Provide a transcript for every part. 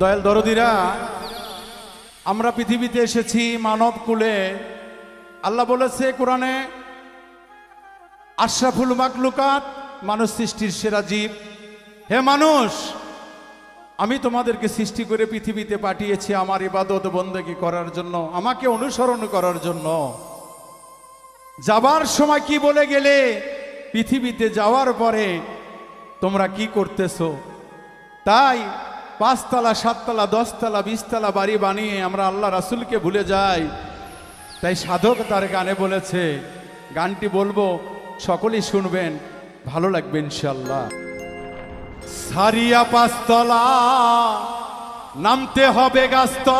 দয়াল দরদিরা, আমরা পৃথিবীতে এসেছি মানব কুলে। আল্লাহ বলেছে কোরআনে, আশরাফুল মাকলুকাত মানুষ সৃষ্টির সেরা জীব। হে মানুষ, আমি তোমাদেরকে সৃষ্টি করে পৃথিবীতে পাঠিয়েছি আমার ইবাদত বন্দেগী করার জন্য, আমাকে অনুসরণ করার জন্য। যাবার সময় কি বলে গেলে, পৃথিবীতে যাওয়ার পরে তোমরা কি করতেছো? তাই পাঁচতলা, সাততলা, দশতলা, বিশতলা বাড়ি বানিয়ে আমরা আল্লাহ রাসুলকে ভুলে যাই। তাই সাধক তার গানে বলেছে, গানটি বলব, সকলেই শুনবেন, ভালো লাগবে ইনশাল্লাহ সারিয়া পাঁচতলা, নামতে হবে গাছতলায়।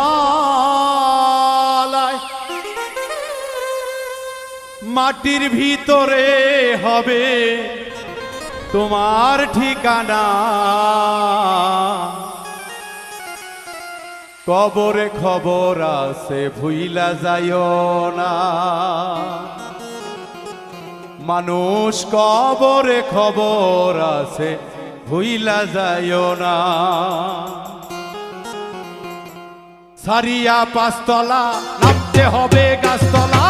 মাটির ভিতরে হবে তোমার ঠিকানা। কবরে খবর আছে, ভুইলা যাইও না। মানুষ কবরে খবর আছে, ভুইলা যাইও না। সারিয়া পাঁচতলা, নামতে হবে গাছতলা।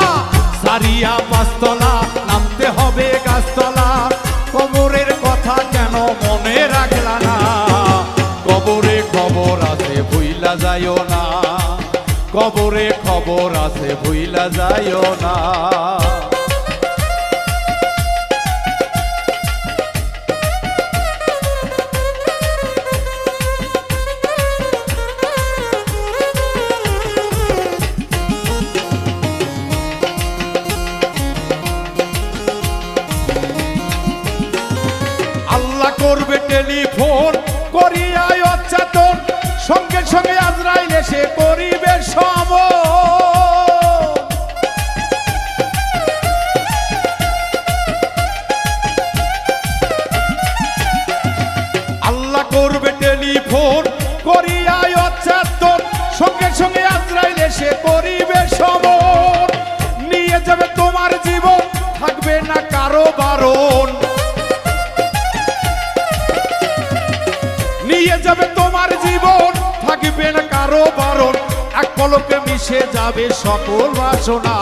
সারিয়া পাঁচতলা, নামতে হবে গাছতলা। কবরে খবর আছে ভুইলা যাইও না। করিয়ায় সঙ্গে সঙ্গে আজরাইল এসে করিবে সম আল্লাহ করবে অচেতন। সঙ্গে সঙ্গে করিবে নিয়ে যাবে তোমার জীবন, থাকবে না কারও বারণ। নিয়ে যাবে তোমার জীবন, থাকবে না কারও বারণ। পলকে মিশে যাবে সকল বাসনা।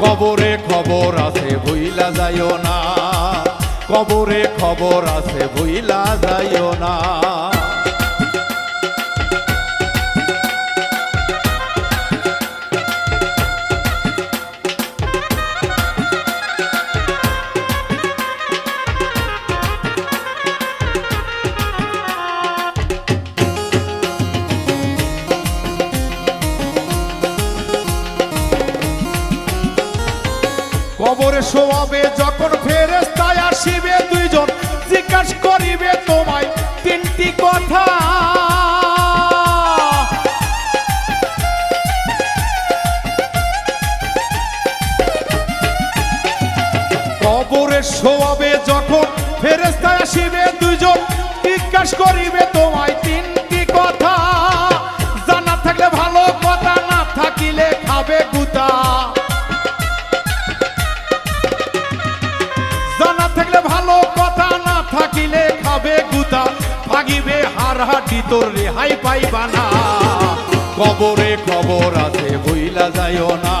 কবরে খবর আছে, ভুইলা যাইও না। কবরে খবর আছে, ভুইলা যাইও না। কবরে শোয়াবে, যখন ফেরেস্তায় আসিবে দুইজন, জিজ্ঞাসা করিবে তোমায় তিনটি কথা। কবরে শোয়াবে, যখন ফেরেস্তায় আসিবে দুইজন, জিজ্ঞাসা করিবে তোমায় তিনটি ভাগিবে হার হাটি তোর রেহাই পাইবা না। কবরে খবর আছে, ভুইলা যাইও না।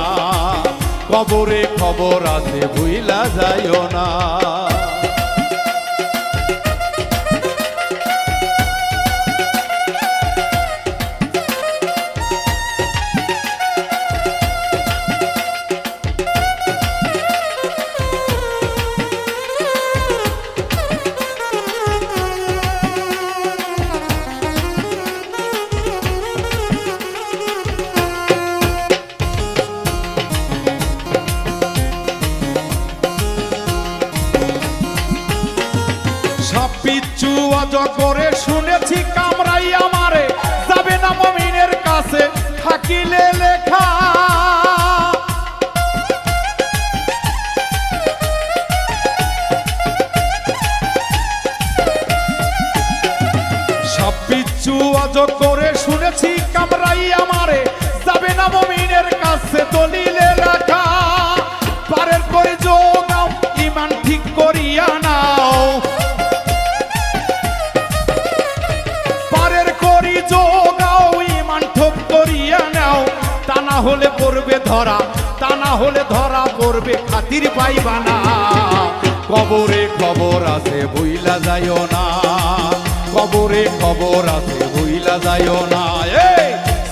কবরে খবর আছে, ভুইলা যাইও না। সাপিচ্ছু অজগরে শুনেছি কামরাই আমারে। যাবে না মমিনের কাছে, থাকিলে লেখা। অজগরে শুনেছি কামরাই আমারে। যাবে না মমিনের কাছে হলে পড়বে ধরা, তা না হলে ধরা পড়বে খাতির পাইবানা। কবরে খবর আছে বইলা যাইও না। কবরে খবর আছে বইলা যাইও না।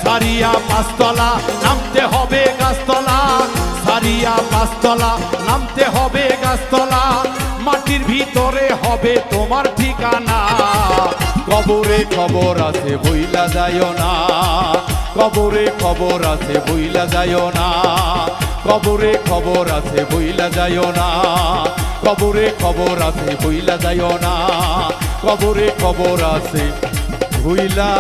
সারিয়া পাঁচতলা নামতে হবে গাছতলা। সারিয়া পাঁচতলা নামতে হবে গাছতলা। মাটির ভিতরে হবে তোমার ঠিকানা। কবরে খবর আছে বইলা যাইও না। কবরে খবর আছে বইলা যায় না। কবরে খবর আছে বইলা যায় না। কবরে খবর আছে বইলা যায় না। কবরে খবর আছে, ভুইলা